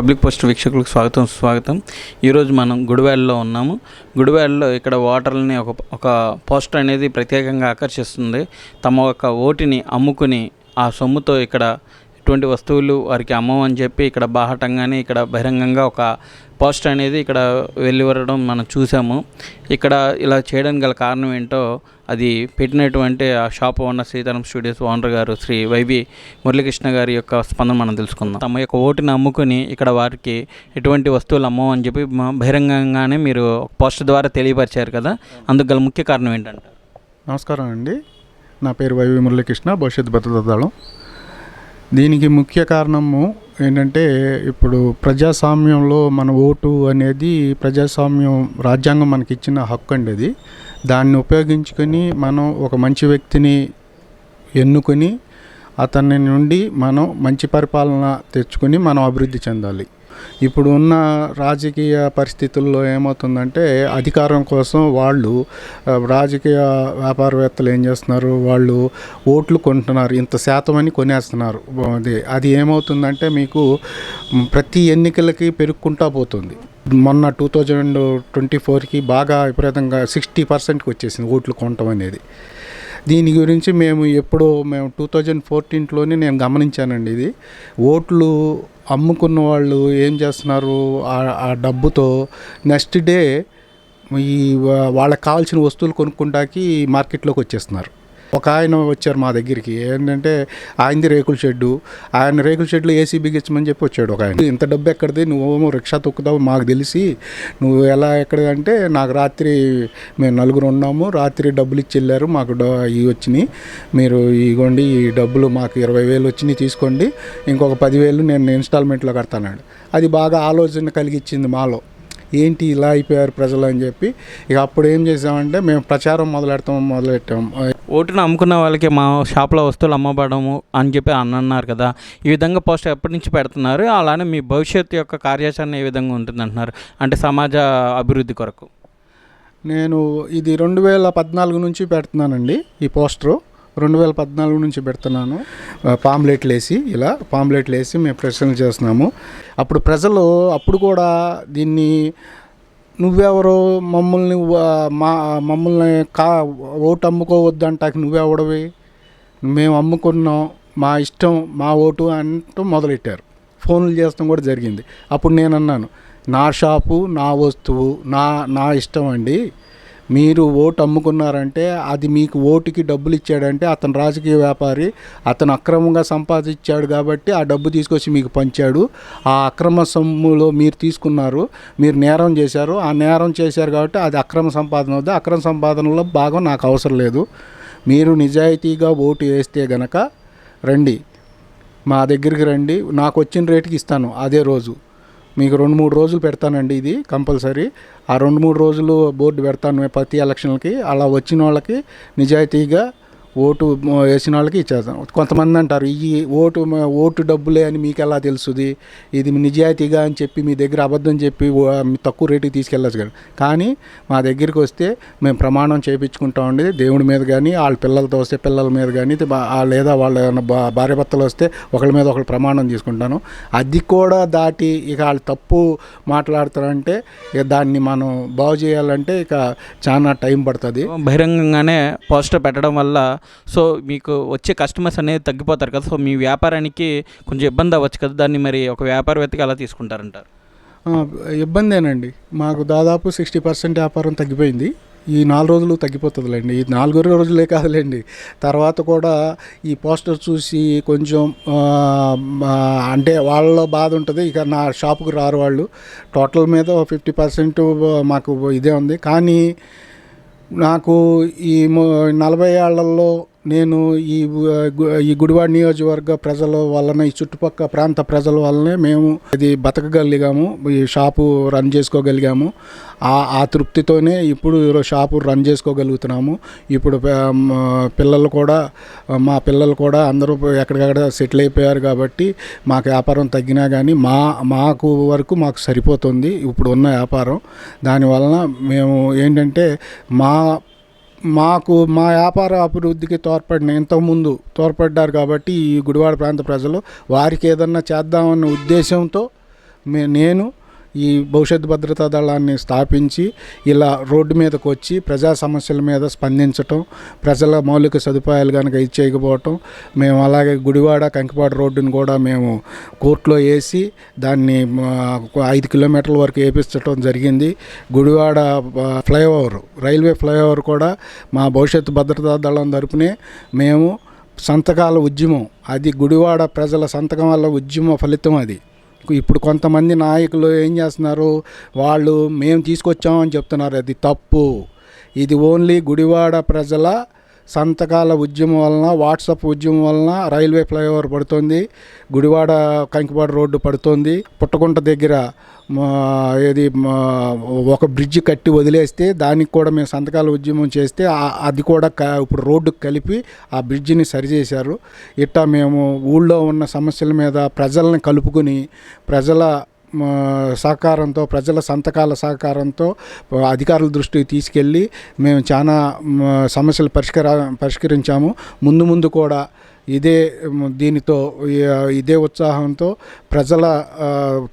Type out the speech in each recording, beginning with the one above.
Public post వీక్షకులకు స్వాగతం స్వాగతం ఈరోజు మనం గుడివాడలో ఉన్నాము. గుడివాడలో ఇక్కడ ఓటర్లని ఒక ఒక పోస్టర్ అనేది ప్రత్యేకంగా ఆకర్షిస్తుంది. తమ యొక్క ఓటుని అమ్ముకుని ఆ సొమ్ముతో ఇక్కడ ఎటువంటి వస్తువులు వారికి అమ్మమని చెప్పి ఇక్కడ బాహటంగానే ఇక్కడ బహిరంగంగా ఒక పోస్టర్ అనేది ఇక్కడ వెళ్ళివరడం మనం చూసాము. ఇక్కడ ఇలా చేయడానికి గల కారణం ఏంటో అది పెట్టినటువంటి ఆ shop owner Sitaram studios owner గారు శ్రీ వైవి మురళీకృష్ణ గారి యొక్క స్పందన మనం తెలుసుకుందాం. తమ యొక్క ఓటుని అమ్ముకుని ఇక్కడ వారికి ఎటువంటి వస్తువులు అమ్మమని చెప్పి బహిరంగంగానే మీరు పోస్టర్ ద్వారా తెలియపరిచారు కదా అందుకు గల ముఖ్య కారణం ఏంటంటే నమస్కారం అండి. నా పేరు వైవి మురళీకృష్ణ భవిష్యత్ భద్రతా దళం దీనికి ముఖ్య కారణము ఏంటంటే ఇప్పుడు ప్రజాస్వామ్యంలో మన ఓటు అనేది ప్రజాస్వామ్యం రాజ్యాంగం మనకి ఇచ్చిన హక్కు అండి అది. దాన్ని ఉపయోగించుకొని మనం ఒక మంచి వ్యక్తిని ఎన్నుకొని అతని నుండి మనం మంచి పరిపాలన తెచ్చుకొని మనం అభివృద్ధి చెందాలి. ఇప్పుడు ఉన్న రాజకీయ పరిస్థితుల్లో ఏమవుతుందంటే అధికారం కోసం వాళ్ళు రాజకీయ వ్యాపారవేత్తలు ఏం చేస్తున్నారు? వాళ్ళు ఓట్లు కొంటున్నారు ఇంత శాతం అని కొనేస్తున్నారు. అది అది ఏమవుతుందంటే మీకు ప్రతి ఎన్నికలకి పెరుక్కుంటా పోతుంది. మొన్న టూ థౌజండ్ ట్వంటీ ఫోర్కి బాగా విపరీతంగా సిక్స్టీ పర్సెంట్కి వచ్చేసింది ఓట్లు కొనటం అనేది. దీని గురించి మేము ఎప్పుడో మేము టూ థౌజండ్ ఫోర్టీన్లోనే నేను గమనించానండి ఇది. ఓట్లు అమ్ముకున్న వాళ్ళు ఏం చేస్తున్నారు? ఆ- డబ్బుతో నెక్స్ట్ డే ఈ వాళ్ళకి కావాల్సిన వస్తువులు కొనుక్కుంటాకి మార్కెట్లోకి వచ్చేస్తున్నారు. ఒక ఆయన వచ్చారు మా దగ్గరికి. ఏంటంటే ఆయనది రేకుల షెడ్డు. ఆయన రేకుల షెడ్లో ఏసీ బిగించమని చెప్పి వచ్చాడు ఒక ఆయన. ఇంత డబ్బు ఎక్కడిది? నువ్వేమో రిక్షా తొక్కుతావు మాకు తెలిసి. నువ్వు ఎలా ఎక్కడ అంటే నాకు రాత్రి మేము నలుగురు ఉన్నాము. రాత్రి డబ్బులు ఇచ్చి వెళ్ళారు. మాకు డ- ఇవి వచ్చినాయి. మీరు ఇగోండి ఈ డబ్బులు మాకు ఇరవై వేలు వచ్చినాయి తీసుకోండి. ఇంకొక పదివేలు నేను ఇన్స్టాల్మెంట్లో కడతానండి అది బాగా ఆలోచన కలిగించింది మాలో. ఏంటి ఇలా అయిపోయారు ప్రజలు అని చెప్పి. ఇక అప్పుడు ఏం చేసామంటే మేము ప్రచారం మొదలెడతాం మొదలెట్టాం. ఓటును అమ్ముకున్న వాళ్ళకి మా షాప్లో వస్తువులు అమ్మబడము అని చెప్పి అని అన్నారు కదా. ఈ విధంగా పోస్టర్ ఎప్పటి నుంచి పెడుతున్నారు? అలానే మీ భవిష్యత్తు యొక్క కార్యాచరణ ఏ విధంగా ఉంటుంది అంటున్నారు అంటే సమాజ అభివృద్ధి కొరకు. నేను ఇది రెండు వేల పద్నాలుగు నుంచి పెడుతున్నానండి ఈ పోస్టరు. రెండు వేల పద్నాలుగు నుంచి పెడుతున్నాను. పాంప్లెట్లు వేసి ఇలా పాంప్లెట్లు వేసి మేము ప్రశ్నలు చేస్తున్నాము. అప్పుడు ప్రజలు అప్పుడు కూడా దీన్ని నువ్వెవరో మమ్మల్ని మా మమ్మల్ని కా ఓటు అమ్ముకోవద్దంట నువ్వెవడవి? మేము అమ్ముకున్నాం మా ఇష్టం మా ఓటు అంటూ మొదలెట్టారు. ఫోన్లు చేస్తాం కూడా జరిగింది. అప్పుడు నేను అన్నాను నా షాపు నా వస్తువు నా నా ఇష్టం అండి. మీరు ఓటు అమ్ముకున్నారంటే అది మీకు ఓటుకి డబ్బులు ఇచ్చాడంటే అతను రాజకీయ వ్యాపారి అతను అక్రమంగా సంపాదించాడు కాబట్టి ఆ డబ్బు తీసుకొచ్చి మీకు పంచాడు. ఆ అక్రమ సొమ్ములో మీరు తీసుకున్నారు మీరు నేరం చేశారు. ఆ నేరం చేశారు కాబట్టి అది అక్రమ సంపాదన అవుతుంది అక్రమ సంపాదనలో భాగం నాకు అవసరం లేదు. మీరు నిజాయితీగా ఓటు వేస్తే గనక రండి. మా దగ్గరికి రండి. నాకు వచ్చిన రేటుకి ఇస్తాను. అదే రోజు. మీకు రెండు మూడు రోజులు పెడతానండి ఇది కంపల్సరీ. ఆ రెండు మూడు రోజులు బోర్డు పెడతాను ప్రతి ఎలక్షన్లకి. అలా వచ్చిన వాళ్ళకి నిజాయితీగా ఓటు వేసిన వాళ్ళకి ఇచ్చేస్తాం. కొంతమంది అంటారు ఈ ఓటు ఓటు డబ్బులే అని మీకు ఎలా తెలుస్తుంది ఇది నిజాయితీగా అని చెప్పి మీ దగ్గర అబద్ధం చెప్పి తక్కువ రేటుకి తీసుకెళ్ళచ్చు కానీ కానీ మా దగ్గరికి వస్తే మేము ప్రమాణం చేయించుకుంటామండి దేవుడి మీద కానీ వాళ్ళ పిల్లలతో వస్తే పిల్లల మీద కానీ లేదా వాళ్ళ ఏమైనా భా- భార్యాభర్తలు వస్తే ఒకళ్ళ మీద ఒకళ్ళు ప్రమాణం తీసుకుంటాను. అది కూడా దాటి ఇక వాళ్ళు తప్పు మాట్లాడతారంటే ఇక దాన్ని మనం బాగు చేయాలంటే ఇక చాలా టైం పడుతుంది. బహిరంగంగానే పోస్టర్ పెట్టడం వల్ల సో మీకు వచ్చే కస్టమర్స్ అనేది తగ్గిపోతారు కదా. సో మీ వ్యాపారానికి కొంచెం ఇబ్బంది అవ్వచ్చు కదా. దాన్ని మరి ఒక వ్యాపారవేత్తగా అలా తీసుకుంటారంటారు? ఇబ్బందేనండి మాకు దాదాపు సిక్స్టీ పర్సెంట్ వ్యాపారం తగ్గిపోయింది. ఈ నాలుగు రోజులు తగ్గిపోతుందిలేండి. ఈ నాలుగు రోజులే కాదులేండి. తర్వాత కూడా ఈ పోస్టర్ చూసి కొంచెం అంటే వాళ్ళలో బాధ ఉంటుంది. ఇక నా షాపుకి రారు వాళ్ళు. టోటల్ మీద ఫిఫ్టీ పర్సెంట్ మాకు ఇదే ఉంది. కానీ నాకు ఈ నలభై ఏళ్ళలో నేను ఈ ఈ గుడివాడ నియోజకవర్గ ప్రజల వలన ఈ చుట్టుపక్కల ప్రాంత ప్రజల వల్లనే మేము ఇది బతకగలిగాము ఈ షాపు రన్ చేసుకోగలిగాము. ఆ ఆ తృప్తితోనే ఇప్పుడు షాపు రన్ చేసుకోగలుగుతున్నాము. ఇప్పుడు పిల్లలు కూడా మా పిల్లలు కూడా అందరూ ఎక్కడికక్కడ సెటిల్ అయిపోయారు కాబట్టి మాకు వ్యాపారం తగ్గినా కానీ మా మాకు వరకు మాకు సరిపోతుంది. ఇప్పుడు ఉన్న వ్యాపారం. దానివలన మేము ఏంటంటే మా మాకు మా వ్యాపార అభివృద్ధికి తోడ్పడిన ఇంతకుముందు తోడ్పడ్డారు కాబట్టి ఈ గుడివాడ ప్రాంత ప్రజలు వారికి ఏదన్నా చేద్దామన్న ఉద్దేశంతో మే నేను ఈ భవిష్యత్ భద్రతా దళాన్ని స్థాపించి ఇలా రోడ్డు మీదకు వచ్చి ప్రజా సమస్యల మీద స్పందించటం ప్రజల మౌలిక సదుపాయాలు కనుక ఇచ్చేయకపోవటం మేము అలాగే గుడివాడ కంకిపాడు రోడ్డుని కూడా మేము కోర్టులో వేసి దాన్ని ఐదు కిలోమీటర్ల వరకు వేపించడం జరిగింది. గుడివాడ ఫ్లైఓవర్ రైల్వే ఫ్లైఓవర్ కూడా మా భవిష్యత్ భద్రతా దళం తరపునే మేము సంతకాల ఉద్యమం అది గుడివాడ ప్రజల సంతకం వల్ల ఉద్యమ ఫలితం అది. ఇప్పుడు కొంతమంది నాయకులు ఏం చేస్తున్నారు? వాళ్ళు మేము తీసుకొచ్చామని చెప్తున్నారు. అది తప్పు. ఇది ఓన్లీ గుడివాడ ప్రజల సంతకాల ఉద్యమం వలన వాట్సాప్ ఉద్యమం వలన రైల్వే ఫ్లైఓవర్ పడుతుంది గుడివాడ కంకిపాడు రోడ్డు పడుతుంది. పుట్టగుంట దగ్గర మా ఏది మా ఒక బ్రిడ్జ్ కట్టి వదిలేస్తే దానికి కూడా మేము సంతకాల ఉద్యమం చేస్తే అది కూడా క ఇప్పుడు రోడ్డు కలిపి ఆ బ్రిడ్జిని సరిచేశారు. ఇట్టా మేము ఊళ్ళో ఉన్న సమస్యల మీద ప్రజల్ని కలుపుకుని ప్రజల సహకారంతో ప్రజల సంతకాల సహకారంతో అధికారుల దృష్టికి తీసుకెళ్ళి మేము చాలా సమస్యలు పరిష్కార పరిష్కరించాము. ముందు ముందు కూడా ఇదే దీనితో ఇదే ఉత్సాహంతో ప్రజల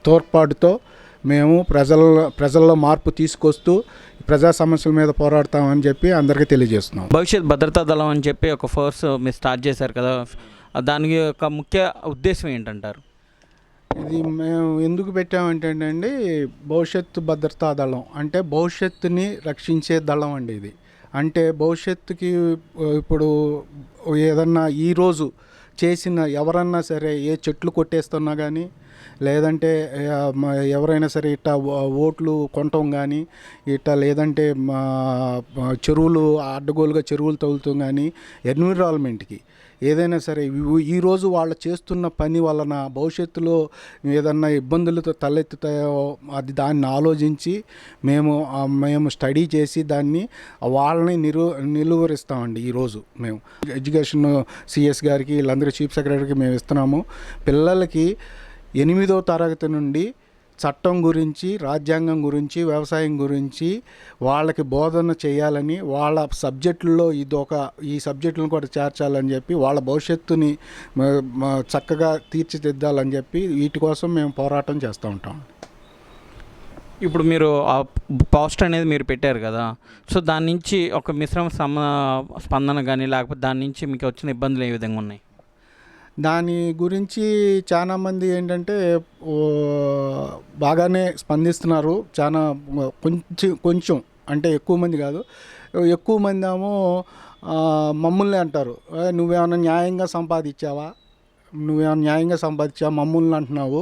తోడ్పాటుతో మేము ప్రజల ప్రజల్లో మార్పు తీసుకొస్తూ ప్రజా సమస్యల మీద పోరాడతామని చెప్పి అందరికీ తెలియజేస్తున్నాం. భవిష్యత్ భద్రతా దళం అని చెప్పి ఒక ఫోర్స్ మీరు స్టార్ట్ చేశారు కదా. దానికి యొక్క ముఖ్య ఉద్దేశం ఏంటంటారు? ఇది మేము ఎందుకు పెట్టామంటే అండి భవిష్యత్తు భద్రతా దళం. అంటే భవిష్యత్తుని రక్షించే దళం అండి ఇది. అంటే భవిష్యత్తుకి ఇప్పుడు ఏదన్నా ఈరోజు చేసిన ఎవరన్నా సరే ఏ చెట్లు కొట్టేస్తున్నా కానీ లేదంటే ఎవరైనా సరే ఇట్ట ఓట్లు కొనటం కానీ ఇట్ట లేదంటే మా చెరువులు అడ్డగోలుగా చెరువులు తగులుతాం కానీ ఎన్విరాన్మెంట్కి. ఏదైనా సరే ఈరోజు వాళ్ళు చేస్తున్న పని వలన భవిష్యత్తులో ఏదన్నా ఇబ్బందులతో తలెత్తుతాయో అది దాన్ని ఆలోచించి మేము మేము స్టడీ చేసి దాన్ని వాళ్ళని నిరు నిలువరిస్తామండి ఈరోజు మేము. ఎడ్యుకేషన్ సిఎస్ గారికి వీళ్ళందరూ చీఫ్ సెక్రటరీకి మేము ఇస్తున్నాము. పిల్లలకి ఎనిమిదో తరగతి నుండి చట్టం గురించి రాజ్యాంగం గురించి వ్యవసాయం గురించి వాళ్ళకి బోధన చేయాలని వాళ్ళ సబ్జెక్టుల్లో ఇది ఒక ఈ సబ్జెక్టులను కూడా చేర్చాలని చెప్పి వాళ్ళ భవిష్యత్తుని చక్కగా తీర్చిదిద్దాలని చెప్పి వీటి కోసం మేము పోరాటం చేస్తూ ఉంటాం. ఇప్పుడు మీరు ఆ పోస్ట్ అనేది మీరు పెట్టారు కదా సో దాని నుంచి ఒక మిశ్రమ సమ స్పందన కానీ లేకపోతే దాని నుంచి మీకు వచ్చిన ఇబ్బందులు ఏ విధంగా ఉన్నాయి? దాని గురించి చాలామంది ఏంటంటే బాగానే స్పందిస్తున్నారు. చాలా కొంచెం కొంచెం అంటే ఎక్కువ మంది కాదు. ఎక్కువ మంది ఏమో మమ్మల్ని అంటారు. నువ్వేమైనా న్యాయంగా సంపాదించావా? నువ్వేమైనా న్యాయంగా సంపాదించావా? మమ్మల్ని అంటున్నావు.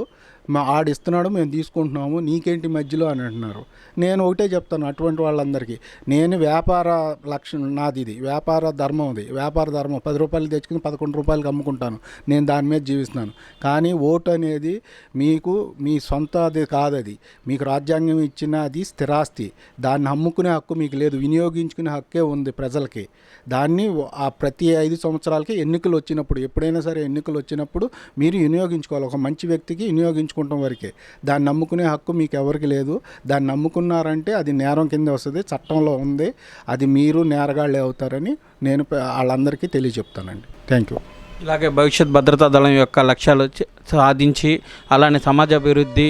మా ఆడిస్తున్నాడు మేము తీసుకుంటున్నాము నీకేంటి మధ్యలో అని అంటున్నారు. నేను ఒకటే చెప్తాను అటువంటి వాళ్ళందరికీ. నేను వ్యాపార లక్ష్యం నాది ఇది వ్యాపార ధర్మం ఇది. వ్యాపార ధర్మం పది రూపాయలు తెచ్చుకుని పదకొండు రూపాయలకి అమ్ముకుంటాను. నేను దాని మీద జీవిస్తున్నాను. కానీ ఓటు అనేది మీకు మీ సొంత అది కాదు అది మీకు రాజ్యాంగం ఇచ్చిన అది స్థిరాస్తి. దాన్ని అమ్ముకునే హక్కు మీకు లేదు. వినియోగించుకునే హక్కే ఉంది ప్రజలకి. దాన్ని ఆ ప్రతి ఐదు సంవత్సరాలకి ఎన్నికలు వచ్చినప్పుడు ఎప్పుడైనా సరే ఎన్నికలు వచ్చినప్పుడు మీరు వినియోగించుకోవాలి. ఒక మంచి వ్యక్తికి వినియోగించుకోవాలి. వినియోగించుకుంటాం వరకే. దాన్ని నమ్ముకునే హక్కు మీకు ఎవరికి లేదు. దాన్ని నమ్ముకున్నారంటే అది నేరం కింద వస్తుంది చట్టంలో ఉంది. అది మీరు నేరగాళ్ళే అవుతారని నేను వాళ్ళందరికీ తెలియజెప్తానండి. Thank you. ఇలాగే భవిష్యత్ భద్రతా దళం యొక్క లక్ష్యాలు సాధించి అలానే సమాజ అభివృద్ధి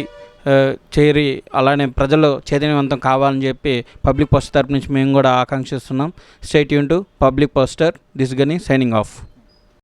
చేరి అలానే ప్రజలు చైతన్యవంతం కావాలని చెప్పి పబ్లిక్ పోస్టర్ తరపు నుంచి మేము కూడా ఆకాంక్షిస్తున్నాం. స్టేట్ యూన్ టు పబ్లిక్ పోస్టర్ దిస్ గని సైనింగ్ ఆఫ్